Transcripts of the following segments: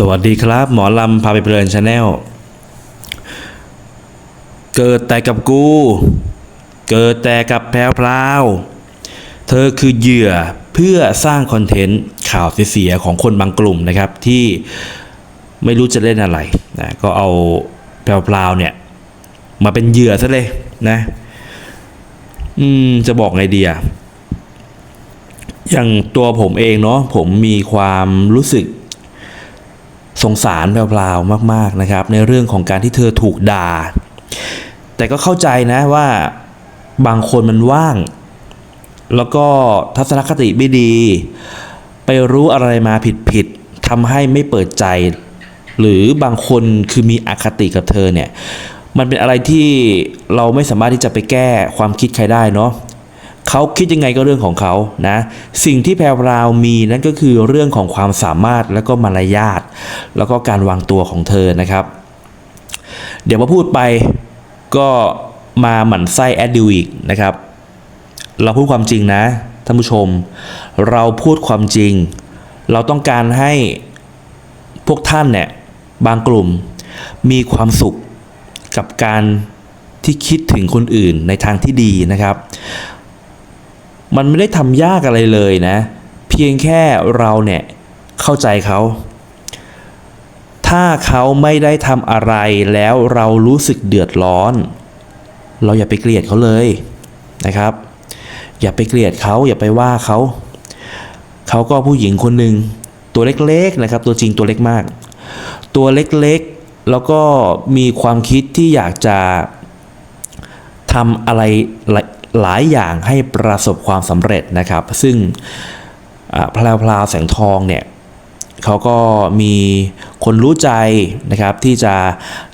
สวัสดีครับ หมอลำพาไปเพลินชาแนล เกิดแต่กับกู เกิดแต่กับแพรวพราว เธอคือเหยื่อเพื่อสร้างคอนเทนต์ข่าวเสียของคนบางกลุ่มนะครับ ที่ไม่รู้จะเล่นอะไรนะก็เอาแพรวพราวเนี่ย มาเป็นเหยื่อซะเลยนะ อืม จะบอกไงดีอะอย่างตัวผมเองเนาะผมมีความรู้สึก สงสารแพรวๆมากๆนะครับ ในเรื่องของการที่เธอถูกด่า แต่ก็เข้าใจนะว่าบางคนมันว่าง แล้วก็ทัศนคติไม่ดี ไปรู้อะไรมาผิดๆทำให้ไม่เปิดใจ หรือบางคนคือมีอคติกับเธอเนี่ย มันเป็นอะไรที่เราไม่สามารถที่จะไปแก้ความคิดใครได้เนาะ เขาคิดยังไงก็เรื่องของเขานะสิ่งที่แพรวามีนั่นก็คือเรื่องของความสามารถแล้วก็มารยาทแล้วก็การวางตัวของเธอนะครับ เดี๋ยวมาพูดไปก็มาหมั่นไส้แอดดิวอีกนะครับ เราพูดความจริงนะท่านผู้ชม เราพูดความจริง เราต้องการให้พวกท่านเนี่ยบางกลุ่มมีความสุขกับการที่คิดถึงคนอื่นในทางที่ดีนะครับ มันไม่ได้ทำยากอะไรเลยนะ เพียงแค่เราเนี่ยเข้าใจเขา ถ้าเขาไม่ได้ทำอะไรแล้วเรารู้สึกเดือดร้อน เราอย่าไปเกลียดเขาเลยนะครับ อย่าไปเกลียดเขาอย่าไปว่าเขาเขาก็ผู้หญิงคนหนึ่งตัวเล็กๆนะครับ ตัวจริงตัวเล็กมาก ตัวเล็กๆแล้วก็มีความคิดที่อยากจะทำอะไร หลายอย่างให้ประสบความสำเร็จนะครับ ซึ่งพลาวพลาวแสงทองเนี่ยเขาก็มีคนรู้ใจนะครับ ที่จะ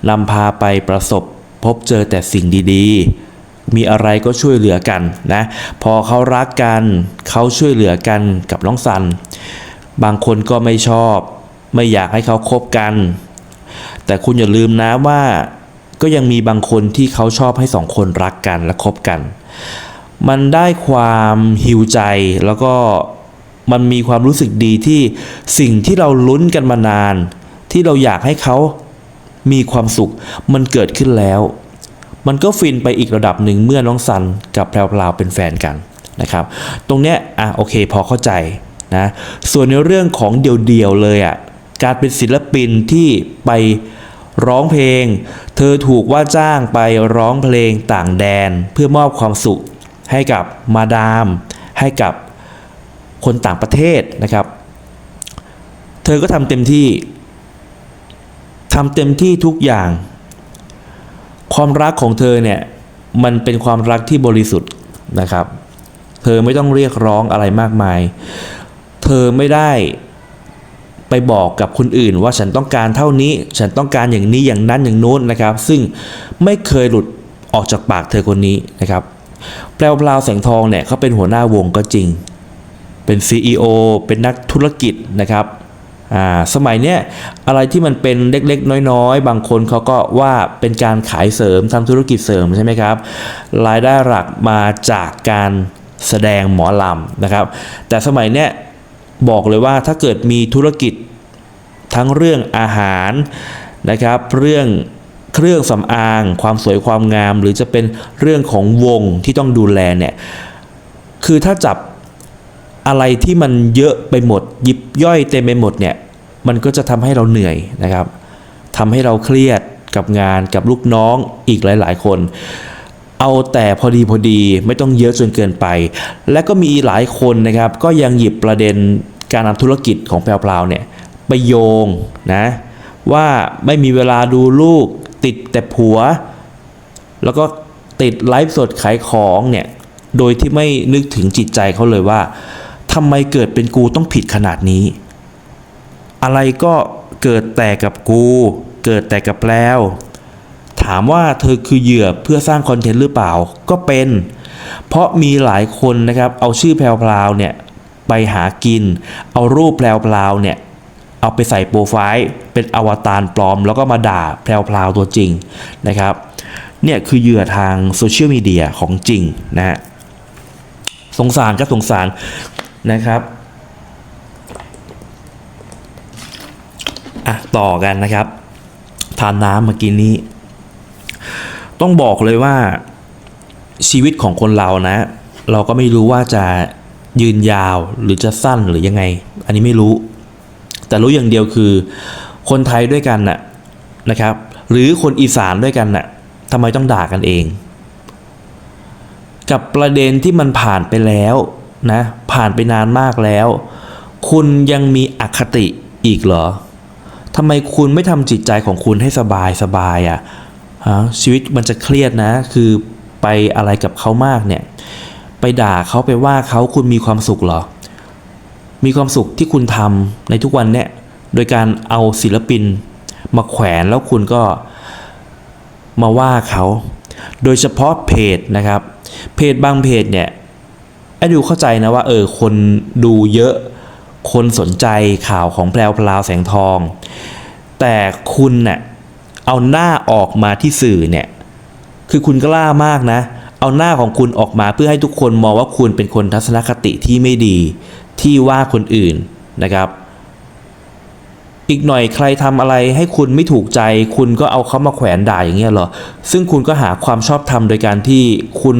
นำพาไปประสบพบเจอแต่สิ่งดีๆ มีอะไรก็ช่วยเหลือกันนะ พอเขารักกันเขาช่วยเหลือกันกับน้องสัน บางคนก็ไม่ชอบ ไม่อยากให้เขาคบกัน แต่คุณอย่าลืมนะว่าก็ยังมีบางคนที่เขาชอบให้สองคนรักกันและคบกัน มันได้ความหิวใจแล้วก็มันมีความรู้สึกดีที่สิ่งที่เราลุ้นกันมานาน ที่เราอยากให้เขามีความสุขมันเกิดขึ้นแล้ว มันก็ฟินไปอีกระดับหนึ่งเมื่อน้องซันกับแพรวๆเป็นแฟนกันนะครับ ตรงเนี้ยอะโอเคพอเข้าใจนะส่วนในเรื่องของเดี่ยวๆเลยอะการเป็นศิลปินที่ไป ร้องเพลง เธอถูกว่าจ้างไปร้องเพลงต่างแดน เพื่อมอบความสุขให้กับมาดาม ให้กับคนต่างประเทศนะครับ เธอก็ทำเต็มที่ทำเต็มที่ทุกอย่าง ความรักของเธอเนี่ยมันเป็นความรักที่บริสุทธิ์นะครับ เธอไม่ต้องเรียกร้องอะไรมากมาย เธอไม่ได้ ไปบอกกับคนอื่นว่าฉันต้องการเท่านี้ ฉันต้องการอย่างนี้อย่างนั้นอย่างโน้นนะครับ ซึ่งไม่เคยหลุดออกจากปากเธอคนนี้นะครับแปลวพลาวแสงทองเนี่ยเขาเป็นหัวหน้าวงก็จริง เป็น CEO เป็นนักธุรกิจนะครับอ่าสมัยเนี้ยอะไรที่มันเป็นเล็กๆ น้อยๆ บางคนเขาก็ว่าเป็นการขายเสริมทำธุรกิจเสริมใช่ไหมครับ รายได้หลักมาจากการแสดงหมอลำนะครับ แต่สมัยเนี้ย บอกเลยว่าถ้าเกิดมีธุรกิจทั้งเรื่องอาหารนะครับ เรื่องเครื่องสำอาง ความสวยความงาม หรือจะเป็นเรื่องของวงที่ต้องดูแลเนี่ยคือถ้าจับอะไรที่มันเยอะไปหมด ยิบย่อยเต็มไปหมดเนี่ยมันก็จะทำให้เราเหนื่อยนะครับทำให้เราเครียดกับงานกับลูกน้องอีกหลาย ๆ คน เอาแต่พอดีพอดีไม่ต้องเยอะจนเกินไป และก็มีหลายคนนะครับ ก็ยังหยิบประเด็น การทำธุรกิจของแพรวๆเนี่ยไปโยงนะว่าไม่มีเวลาดูลูกติดแต่ผัว แล้วก็ติดไลฟ์สดขายของเนี่ยโดยที่ไม่นึกถึงจิตใจเขาเลยว่าทำไมเกิดเป็นกูต้องผิดขนาดนี้ อะไรก็เกิดแต่กับกู เกิดแต่กับแล้ว ถามว่าเธอคือเหยื่อเพื่อสร้างคอนเทนต์หรือเปล่าก็เป็น เพราะมีหลายคนนะครับเอาชื่อแพรวๆเนี่ย ไปหากิน เอารูปแพรวๆเนี่ยเอาไปใส่โปรไฟล์เป็นอวตารปลอม แล้วก็มาด่าแพรวๆตัวจริงนะครับเนี่ยคือเหยื่อทางโซเชียลมีเดียของจริงนะฮะสงสารก็สงสารนะครับอะต่อกันนะครับ ทานน้ำเมื่อกี้นี้ ต้องบอกเลยว่าชีวิตของคนเรานะ เราก็ไม่รู้ว่าจะ ยืนยาวหรือจะสั้นหรือยังไง อันนี้ไม่รู้ แต่รู้อย่างเดียวคือ คนไทยด้วยกันน่ะนะครับ หรือคนอีสานด้วยกันน่ะทำไมต้องด่ากันเอง กับประเด็นที่มันผ่านไปแล้วนะ ผ่านไปนานมากแล้ว คุณยังมีอคติอีกเหรอทำไมคุณไม่ทำจิตใจของคุณให้สบายสบายอะ่ะฮะชีวิตมันจะเครียดนะ คือไปอะไรกับเขามากเนี่ย ไปด่าเขาไปว่าเขาคุณมีความสุขเหรอ มีความสุขที่คุณทำในทุกวันเนี่ยโดยการเอาศิลปินมาแขวนแล้วคุณก็มาว่าเขา โดยเฉพาะเพจนะครับ เพจบางเพจเนี่ยไอ้ดูเข้าใจนะว่าเออคนดูเยอะ คนสนใจข่าวของแพรวพราวแสงทอง แต่คุณเน่ะเอาหน้าออกมาที่สื่อเนี่ย คือคุณกล้ามากนะ เอาหน้าของคุณออกมาเพื่อให้ทุกคนมองว่าคุณเป็นคนทัศนคติที่ไม่ดีที่ว่าคนอื่นนะครับ อีกหน่อยใครทำอะไรให้คุณไม่ถูกใจ คุณก็เอาเขามาแขวนด่าอย่างเงี้ยเหรอ ซึ่งคุณก็หาความชอบธรรมโดยการที่คุณ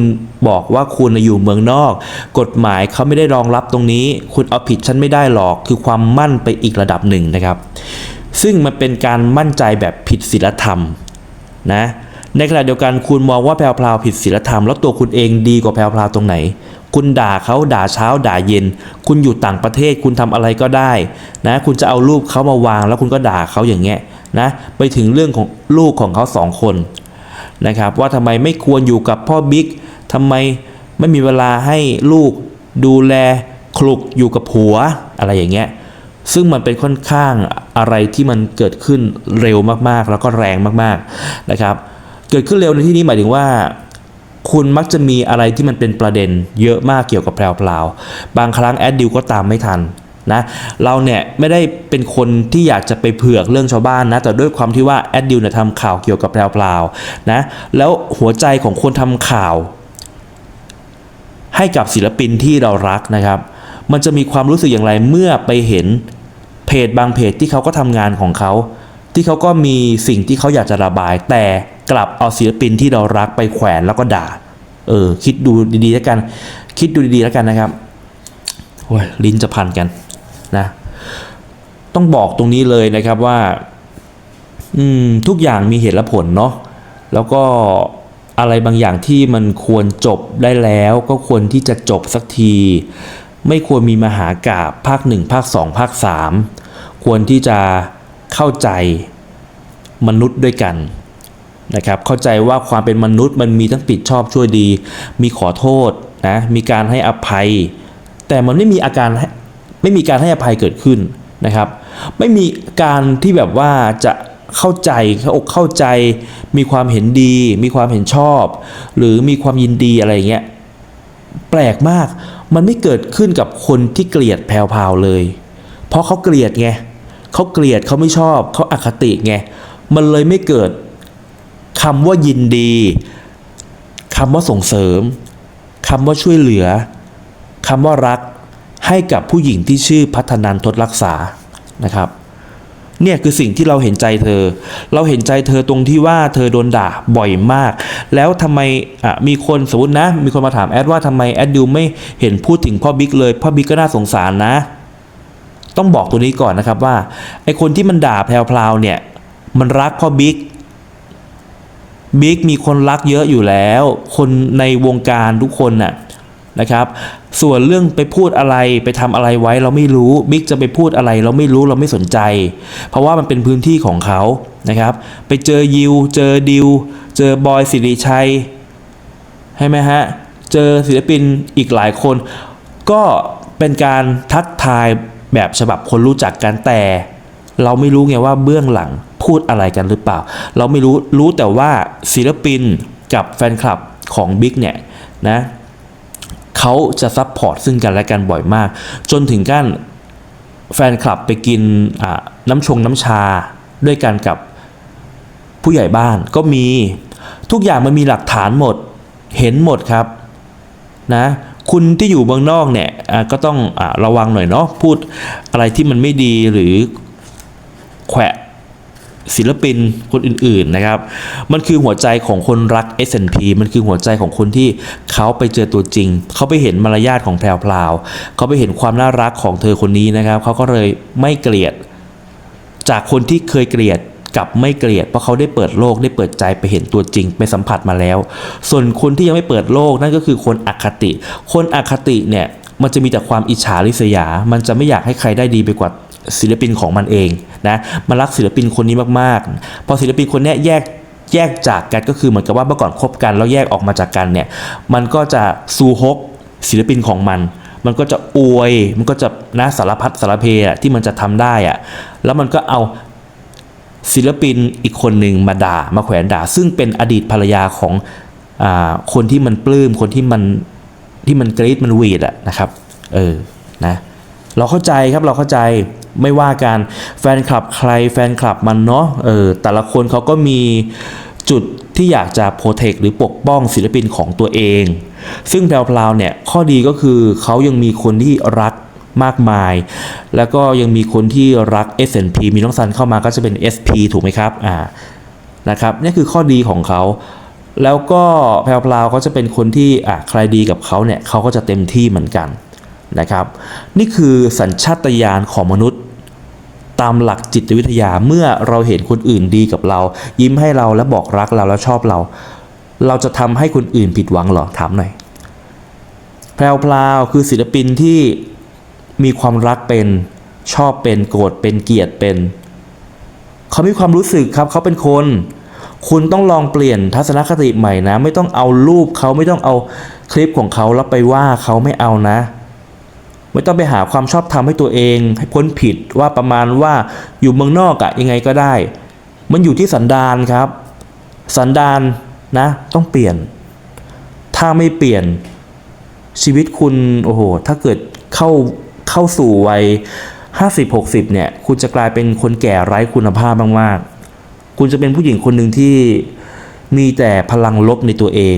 บอกว่าคุณอยู่เมืองนอก กฎหมายเขาไม่ได้รองรับตรงนี้ คุณเอาผิดฉันไม่ได้หรอกคือความมั่นไปอีกระดับหนึ่งนะครับ ซึ่งมันเป็นการมั่นใจแบบผิดศีลธรรมนะ ในขณะเดียวกันคุณมองว่าแพรวพราวผิดศีลธรรมแล้วตัวคุณเองดีกว่าแพรวพราวตรงไหน คุณด่าเขาด่าเช้าด่าเย็น คุณอยู่ต่างประเทศคุณทำอะไรก็ได้นะคุณจะเอารูปเขามาวาง แล้วคุณก็ด่าเขาอย่างเงี้ยนะไปถึงเรื่องของลูกของเขาสองคนนะครับว่าทำไมไม่ควรอยู่กับพ่อบิ๊กทำไมไม่มีเวลาให้ลูกดูแลคลุกอยู่กับผัวอะไรอย่างเงี้ยซึ่งมันเป็นค่อนข้างอะไรที่มันเกิดขึ้นเร็วมากๆ แล้วก็แรงมากๆนะครับ เกิดขึ้นเร็วในที่นี้หมายถึงว่า คุณมักจะมีอะไรที่มันเป็นประเด็น เยอะมากเกี่ยวกับแพรวพราบางครั้งแอดดิวก็ตามไม่ทันนะเราเนี่ยไม่ได้เป็นคนที่อยากจะไปเผือกเรื่องชาวบ้านนะแต่ด้วยความที่ว่าแอดดิวเนี่ยทำข่าวเกี่ยวกับแพรวพรานะแล้วหัวใจของคนทำข่าว ให้กับศิลปินที่เรารักนะครับ มันจะมีความรู้สึกอย่างไรเมื่อไปเห็นเพจบางเพจที่เขาก็ทำงานของเขา ที่เขาก็มีสิ่งที่เขาอยากจะระบายแต่ กลับเอาศิลปินที่เรารักไปแขวนแล้วก็ด่า เออ คิดดูดีๆแล้วกัน คิดดูดีๆแล้วกันนะครับโอ้ยลิ้นจะพันกันนะ ต้องบอกตรงนี้เลยนะครับว่า อืม ทุกอย่างมีเหตุและผลเนาะแล้วก็อะไรบางอย่างที่มันควรจบได้แล้วก็ควรที่จะจบสักที ไม่ควรมีมหากาบภาคหนึ่งภาคสองภาคสามควรที่จะเข้าใจมนุษย์ด้วยกัน นะครับเข้าใจว่าความเป็นมนุษย์มันมีทั้งผิดชอบช่วยดี มีขอโทษนะมีการให้อภัย แต่มันไม่มีอาการไม่มีการให้อภัยเกิดขึ้นนะครับ ไม่มีการที่แบบว่าจะเข้าใจเข้าอกเข้าใจ มีความเห็นดี มีความเห็นชอบ หรือมีความยินดีอะไรเงี้ยแปลกมากมันไม่เกิดขึ้นกับคนที่เกลียดแพรวพราวเลย เพราะเขาเกลียดไงเขาเกลียดเขาไม่ชอบเขาอคติไงมันเลยไม่เกิด คำว่ายินดีคำว่าส่งเสริมคำว่าช่วยเหลือคำว่ารักให้กับผู้หญิงที่ชื่อพัฒนันทดรักษานะครับ เนี่ยคือสิ่งที่เราเห็นใจเธอ เราเห็นใจเธอตรงที่ว่าเธอโดนด่าบ่อยมาก แล้วทำไมอะมีคนสมมตินะ มีคนมาถามแอดว่าทำไมแอดดิวไม่เห็นพูดถึงพ่อบิ๊กเลย พ่อบิ๊กก็น่าสงสารนะ ต้องบอกตัวนี้ก่อนนะครับว่าไอคนที่มันด่าแพรวๆเนี่ย มันรักพ่อบิ๊ก บิ๊กมีคนรักเยอะอยู่แล้ว คนในวงการทุกคนน่ะนะครับ ส่วนเรื่องไปพูดอะไรไปทำอะไรไว้เราไม่รู้บิ๊กจะไปพูดอะไรเราไม่รู้เราไม่สนใจ เพราะว่ามันเป็นพื้นที่ของเขานะครับ ไปเจอยิวเจอดิว เจอบอยสิริชัยใช่ไหมฮะ เจอศิลปินอีกหลายคน ก็เป็นการทักทายแบบฉบับคนรู้จักกันแต่ เราไม่รู้ไงว่าเบื้องหลัง พูดอะไรกันหรือเปล่า เราไม่รู้รู้แต่ว่าศิลปินกับแฟนคลับของบิ๊กเนี่ยนะเขาจะซัพพอร์ตซึ่งกันและกันบ่อยมาก จนถึงขั้นแฟนคลับไปกินน้ำชงน้ำชาด้วยกันกับผู้ใหญ่บ้านก็มีทุกอย่างมันมีหลักฐานหมดเห็นหมดครับนะคุณที่อยู่เมืองนอกเนี่ยก็ต้องอระวังหน่อยเนาะพูดอะไรที่มันไม่ดีหรือแขวะ ศิลปินคนอื่นๆนะครับ มันคือหัวใจของคนรัก S&P มันคือหัวใจของคนที่เขาไปเจอตัวจริง เขาไปเห็นมารยาทของแพรวพราวเขาไปเห็นความน่ารักของเธอคนนี้นะครับ เขาก็เลยไม่เกลียด จากคนที่เคยเกลียดกับไม่เกลียด เพราะเขาได้เปิดโลกได้เปิดใจไปเห็นตัวจริงไปสัมผัสมาแล้ว ส่วนคนที่ยังไม่เปิดโลกนั่นก็คือคนอคติ คนอคติเนี่ย มันจะมีแต่ความอิจฉาริษยา มันจะไม่อยากให้ใครได้ดีไปกว่าศิลปินของมันเองนะมันรักศิลปินคนนี้มากๆ พอศิลปินคนนี้แยกแยกจากกันก็คือเหมือนกับว่าเมื่อก่อนคบกันแล้วแยกออกมาจากกันเนี่ยมันก็จะซูฮกศิลปินของมัน มันก็จะอวย มันก็จะนะสารพัดสารเพอะที่มันจะทำได้อะแล้วมันก็เอาศิลปินอีกคนหนึ่งมาด่ามาแขวนด่า ซึ่งเป็นอดีตภรรยาของอคนที่มันปลื้มคนที่มัน ที่มันกรีดมันวีดอะนะครับ เออ นะ เราเข้าใจครับเราเข้าใจไม่ว่าการแฟนคลับใครแฟนคลับมันเนาะ เออ แต่ละคนเขาก็มีจุดที่อยากจะโปรเทคหรือปกป้องศิลปินของตัวเอง ซึ่งแพรวๆเนี่ยข้อดีก็คือเขายังมีคนที่รักมากมาย แล้วก็ยังมีคนที่รัก S&P มีน้องซันเข้ามาก็จะเป็น SP ถูกไหมครับ อ่า นะครับ นี่คือข้อดีของเขา แล้วก็แพรวๆเขาจะเป็นคนที่อะใครดีกับเขาเนี่ยเขาก็จะเต็มที่เหมือนกันนะครับ นี่คือสัญชาตญาณของมนุษย์ ตามหลักจิตวิทยาเมื่อเราเห็นคนอื่นดีกับเรา ยิ้มให้เราและบอกรักเราและชอบเรา เราจะทำให้คนอื่นผิดหวังหรอถามหน่อยแพรวพลาวคือศิลปินที่มีความรักเป็นชอบเป็นโกรธเป็นเกลียดเป็น เขามีความรู้สึกครับเขาเป็นคน คุณต้องลองเปลี่ยนทัศนคติใหม่นะ ไม่ต้องเอารูปเขาไม่ต้องเอาคลิปของเขาแล้วไปว่าเขาไม่เอานะ ไม่ต้องไปหาความชอบธรรมให้ตัวเอง ให้พ้นผิดว่าประมาณว่าอยู่เมืองนอกอะยังไงก็ได้ มันอยู่ที่สันดานครับ สันดานนะ ต้องเปลี่ยน ถ้าไม่เปลี่ยนชีวิตคุณโอ้โห ถ้าเกิดเข้าเข้าสู่วัยห้าสิบหกสิบเนี่ย คุณจะกลายเป็นคนแก่ไร้คุณภาพมากๆ คุณจะเป็นผู้หญิงคนหนึ่งที่มีแต่พลังลบในตัวเอง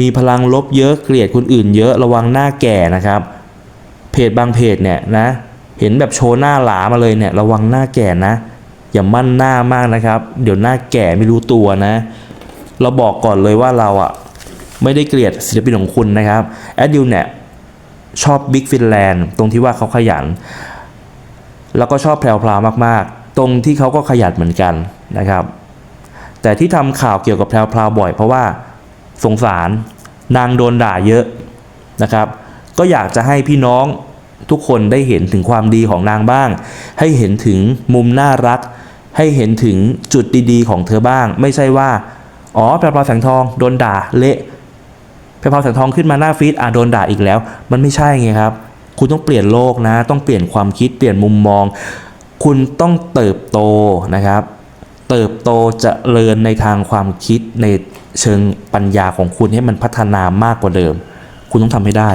มีพลังลบเยอะเกลียดคนอื่นเยอะระวังหน้าแก่นะครับ เพจบางเพจเนี่ยนะ เห็นแบบโชว์หน้าหลามาเลยเนี่ยระวังหน้าแก่นะ อย่ามั่นหน้ามากนะครับ เดี๋ยวหน้าแก่ไม่รู้ตัวนะ เราบอกก่อนเลยว่าเราอะไม่ได้เกลียดศิลปินของคุณนะครับแอดดิวเนี่ยชอบบิ๊กฟินแลนด์ตรงที่ว่าเขาขยัน แล้วก็ชอบแพรวๆมากๆ ตรงที่เขาก็ขยันเหมือนกันนะครับ แต่ที่ทำข่าวเกี่ยวกับแพรวๆบ่อย เพราะว่าสงสารนางโดนด่าเยอะนะครับ ก็อยากจะให้พี่น้องทุกคนได้เห็นถึงความดีของนางบ้าง ให้เห็นถึงมุมน่ารัก ให้เห็นถึงจุดดีๆ ของเธอบ้าง ไม่ใช่ว่า อ๋อแพรวๆแสงทองโดนด่าเละแพรพราวแสงทองขึ้นมาหน้าฟีดอะโดนด่าอีกแล้ว มันไม่ใช่ไงครับ คุณต้องเปลี่ยนโลกนะ ต้องเปลี่ยนความคิดเปลี่ยนมุมมอง คุณต้องเติบโตนะครับ เติบโตเจะเริญในทางความคิดในเชิงปัญญาของคุณให้มันพัฒนามากกว่าเดิม คุณต้องทำให้ได้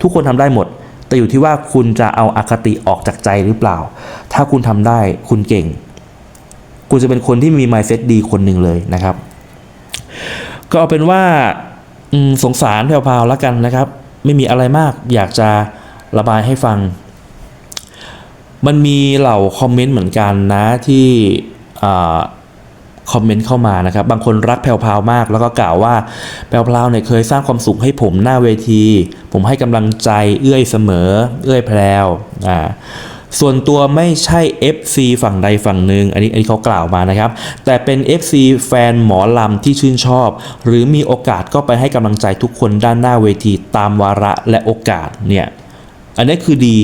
ทุกคนทำได้หมด แต่อยู่ที่ว่าคุณจะเอาอาคติออกจากใจหรือเปล่า ถ้าคุณทำได้คุณเก่ง คุณจะเป็นคนที่มี mindset ดีคนหนึ่งเลยนะครับ ก็เอาเป็นว่าสงสารแพรวๆแล้วกันนะครับ ไม่มีอะไรมากอยากจะระบายให้ฟัง มันมีเหล่าคอมเมนต์เหมือนกันนะที่คอมเมนต์เข้ามานะครับ บางคนรักแพรวๆมาก แล้วก็กล่าวว่าแพรวๆเนี่ยเคยสร้างความสุขให้ผมหน้าเวที ผมให้กำลังใจเอื้อยเสมอ เอื้อยแพรวอ่าส่วนตัวไม่ใช่ FC ฝั่งใดฝั่งหนึ่งอันนี้อันนี้เขากล่าวมานะครับ แต่เป็น FC แฟนหมอลำที่ชื่นชอบ หรือมีโอกาสก็ไปให้กำลังใจทุกคนด้านหน้าเวทีตามวาระและโอกาสเนี่ยอันนี้คือดี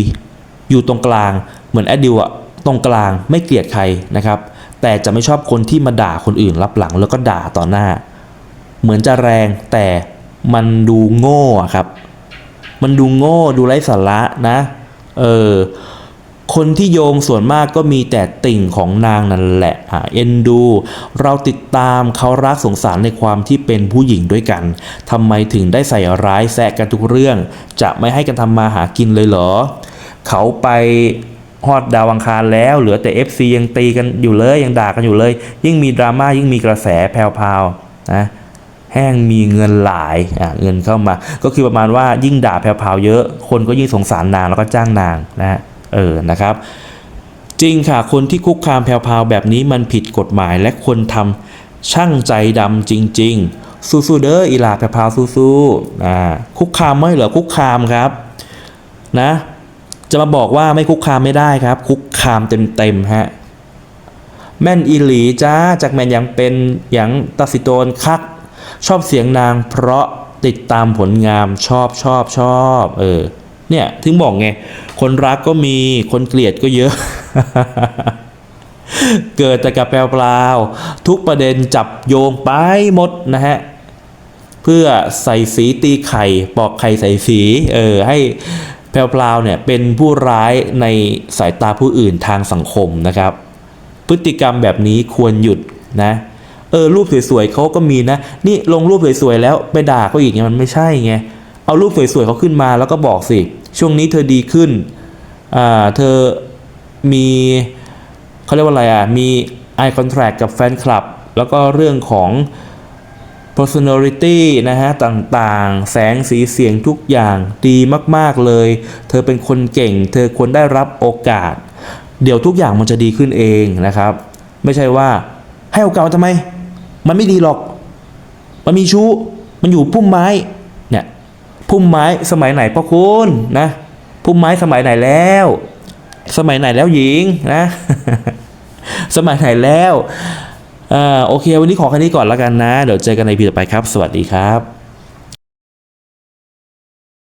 อยู่ตรงกลาง เหมือนแอดดิวอะตรงกลางไม่เกลียดใครนะครับ แต่จะไม่ชอบคนที่มาด่าคนอื่นรับหลังแล้วก็ด่าต่อหน้า เหมือนจะแรงแต่มันดูโง่ครับ มันดูโง่ดูไร้สาระนะเออคนที่โยงส่วนมากก็มีแต่ติ่งของนางนั่นแหละอ่าเอ็นดู เราติดตามเขารักสงสารในความที่เป็นผู้หญิงด้วยกันทำไมถึงได้ใส่ร้ายแซะกันทุกเรื่อง จะไม่ให้กันทำมาหากินเลยเหรอ เขาไป ฮอดดาวอังคารแล้ว เหลือแต่ FC ยังตีกันอยู่เลยยังด่ากันอยู่เลย ยิ่งมีดราม่ายิ่งมีกระแสแพรวๆนะแห้งมีเงินหลายอะเงินเข้ามา ก็คือประมาณว่ายิ่งด่าแผ่วๆเยอะ คนก็ยิ่งสงสารนางแล้วก็จ้างนางนะเออนะครับ จริงค่ะคนที่คุกคามแพรวๆแบบนี้มันผิดกฎหมายและควรทำช่างใจดำจริง ๆ สู้ๆเด้ออีหลาแพรวๆสู้ๆอ่าคุกคามไม่เหรอคุกคามครับ นะ จะมาบอกว่าไม่คุกคามไม่ได้ครับ คุกคามเต็มๆฮะแม่นอีหลีจ้าจากแม่นยังเป็นอย่างตัดสิโตนคัก ชอบเสียงนางเพราะติดตามผลงามชอบชอบชอบเออเนี่ยถึงบอกไง คนรักก็มีคนเกลียดก็เยอะ เกิดแต่กับแปลเปล่าทุกประเด็นจับโยงไปหมดนะฮะ เพื่อใส่สีตีไข่ปอกไข่ใส่สี เออ ให้ แพรวพราวเนี่ยเป็นผู้ร้ายในสายตาผู้อื่นทางสังคมนะครับ พฤติกรรมแบบนี้ควรหยุดนะเออรูปสวยๆเขาก็มีนะ นี่ลงรูปสวยๆแล้วไปด่าเขาอีกเนี่ยมันไม่ใช่ไงเอารูปสวยๆเขาขึ้นมาแล้วก็บอกสิ ช่วงนี้เธอดีขึ้นอ่าเธอมีเขาเรียกว่าอะไรอะมี eye contact กับแฟนคลับ แล้วก็เรื่องของ personality นะฮะ ต่างๆ แสงสีเสียงทุกอย่างดีมากๆเลย เธอเป็นคนเก่ง เธอควรได้รับโอกาส เดี๋ยวทุกอย่างมันจะดีขึ้นเองนะครับ ไม่ใช่ว่าให้โอกาสทำไม มันไม่ดีหรอก มันมีชู้ มันอยู่พุ่มไม้ เนี่ย พุ่มไม้สมัยไหนพ่อคุณนะ พุ่มไม้สมัยไหนแล้ว สมัยไหนแล้วหญิงนะ สมัยไหนแล้ว อ่าโอเค วันนี้ขอแค่นี้ก่อนแล้วกันนะ เดี๋ยวเจอกันในพีต่อไปครับ สวัสดีครับ